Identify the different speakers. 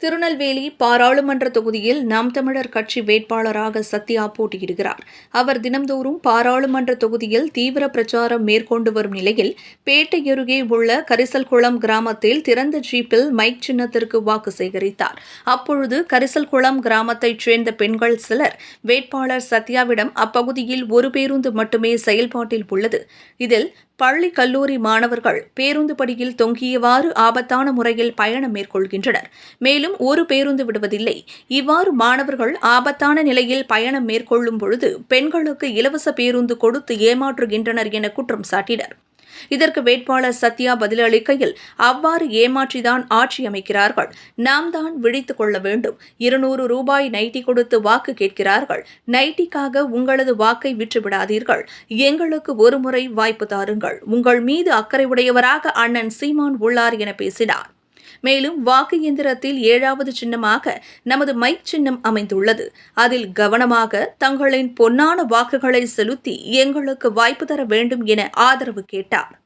Speaker 1: திருநெல்வேலி பாராளுமன்ற தொகுதியில் நாம் தமிழர் கட்சி வேட்பாளராக சத்யா போட்டியிடுகிறார். அவர் தினம்தோறும் பாராளுமன்ற தொகுதியில் தீவிர பிரச்சாரம் மேற்கொண்டு வரும் நிலையில் பேட்டை அருகே உள்ள கரிசல்குளம் கிராமத்தில் திறந்த ஜீப்பில் மைக் சின்னத்திற்கு வாக்கு சேகரித்தார். அப்பொழுது கரிசல்குளம் கிராமத்தைச் சேர்ந்த பெண்கள் சிலர் வேட்பாளர் சத்யாவிடம் அப்பகுதியில் ஒரு பேருந்து மட்டுமே செயல்பாட்டில் உள்ளது. இதில் பள்ளி கல்லூரி மாணவர்கள் பேருந்து படியில் தொங்கியவாறு ஆபத்தான முறையில் பயணம் மேற்கொள்கின்றனர். மேலும் ஒரு பேருந்து விடுவதில்லை. இவ்வாறு மாணவர்கள் ஆபத்தான நிலையில் பயணம் மேற்கொள்ளும் பொழுது பெண்களுக்கு இலவச பேருந்து கொடுத்து ஏமாற்றுகின்றனர் என குற்றம் சாட்டினர். இதற்கு வேட்பாளர் சத்யா பதிலளிக்கையில் அவ்வாறு ஏமாற்றிதான் ஆட்சி அமைக்கிறார்கள். நாம் தான் விழித்துக் கொள்ள வேண்டும். இருநூறு ரூபாய் நைட்டி கொடுத்து வாக்கு கேட்கிறார்கள். நைட்டிக்காக உங்களது வாக்கை விற்றுவிடாதீர்கள். எங்களுக்கு ஒருமுறை வாய்ப்பு தாருங்கள். உங்கள் மீது அக்கறை உடையவராக அண்ணன் சீமான் உள்ளார் என பேசினார். மேலும் வாக்கு இயந்திரத்தில் ஏழாவது சின்னமாக நமது மைக் சின்னம் அமைந்துள்ளது. அதில் கவனமாக தங்களின் பொன்னான வாக்குகளை செலுத்தி எங்களுக்கு வாய்ப்பு தர வேண்டும் என ஆதரவு கேட்டார்.